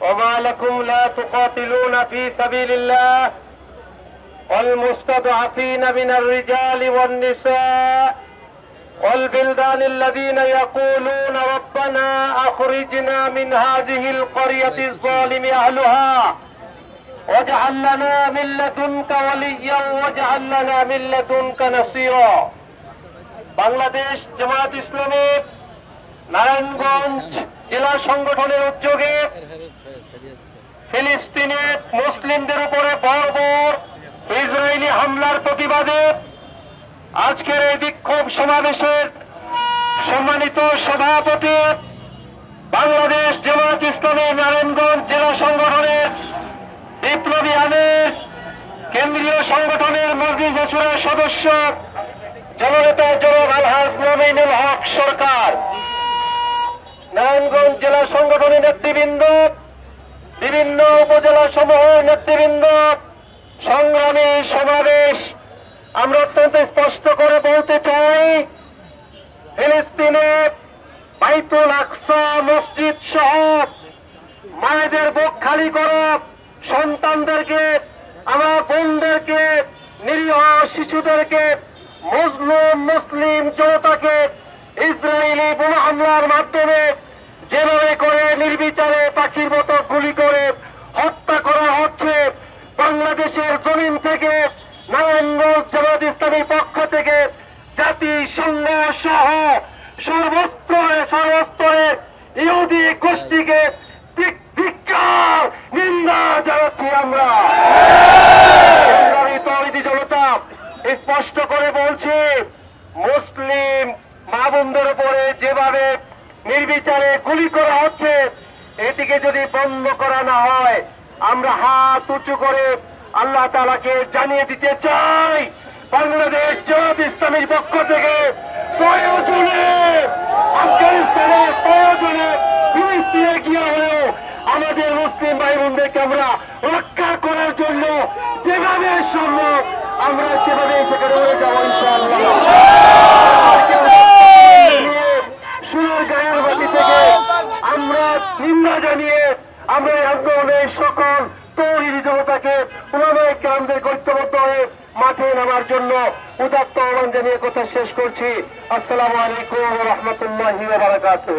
وما لكم لا تقاتلون في سبيل الله والمستضعفين من الرجال والنساء والبلدان الذين يقولون ربنا أخرجنا من هذه القرية الظالم أهلها واجعل لنا من لدنك وليا واجعل لنا من لدنك نصيرا বাংলাদেশ জামাত ইসলামী নারায়ণগঞ্জ জেলা সংগঠনের উদ্যোগে ফিলিস্তিনের মুসলিমদের উপরে বর্বর ইসরায়েলি হামলার প্রতিবাদে আজকের এই বিক্ষোভ সমাবেশের সম্মানিত সভাপতি বাংলাদেশ জামাত ইসলামী নারায়ণগঞ্জ জেলা সংগঠনের বিপ্লবী আমির, কেন্দ্রীয় সংগঠনের আসুরের সদস্য জননেতা জনাব আলহাজ নমিনুল হক সরকার। নারায়ণগঞ্জ জেলা সংগঠনের নেতৃবৃন্দ, বিভিন্ন উপজেলা সমূহের নেতৃবৃন্দ, সংগ্রামী সমাবেশ আমরা অত্যন্ত স্পষ্ট করে বলতে চাই, ফিলিস্তিনে বাইতুল আকসা মসজিদ সহ মায়েদের বুক খালি করো সন্তানদেরকে, আমার বোনদেরকে, নিরীহ শিশুদেরকে, মুসলিম মুসলিম জনতাকে ইসরায়েলি বোমা হামলার মাধ্যমে পাখির মতো গুলি করে হত্যা করা হচ্ছে। বাংলাদেশের জমিন থেকে নারায়ণগঞ্জ জামাত ইসলামীর পক্ষ থেকে জাতিসংঘ সহ সর্বস্তরে সর্বস্তরে ইহুদি গোষ্ঠীকে ধিক- ধিক্কার, নিন্দা জানাচ্ছি আমরা। তৌহিদি জনতা স্পষ্ট করে বলছি, মুসলিম মা বোনদের উপরে যেভাবে নির্বিচারে গুলি করা হচ্ছে এটিকে যদি বন্ধ করা না হয়, আমরা হাত উঁচু করে আল্লাহ তালাকে জানিয়ে দিতে চাই, বাংলাদেশ জামাত ইসলামীর পক্ষ থেকে প্রয়োজনে, আফগানিস্তানের প্রয়োজনে ফিলিস্তিনে গিয়ে হলেও আমাদের মুসলিম ভাই বোনদেরকে আমরা রক্ষা করার জন্য যেভাবে সম্ভব, আমরা সেভাবে সেখানে উড়ে যাব ইনশাআল্লাহ সুরের গায়ের বাতি থেকে আমরা নিন্দা জানিয়ে আমরা এই আন্দোলনের সকল তৌহিদি জনতাকে পুনরায় কামদের ঐক্যবদ্ধ হয়ে মাঠে নামার জন্য উদাত্ত আহ্বান জানিয়ে কথা শেষ করছি। আসসালামু আলাইকুম রহমতুল্লাহ ওয়া বারাকাতুহু।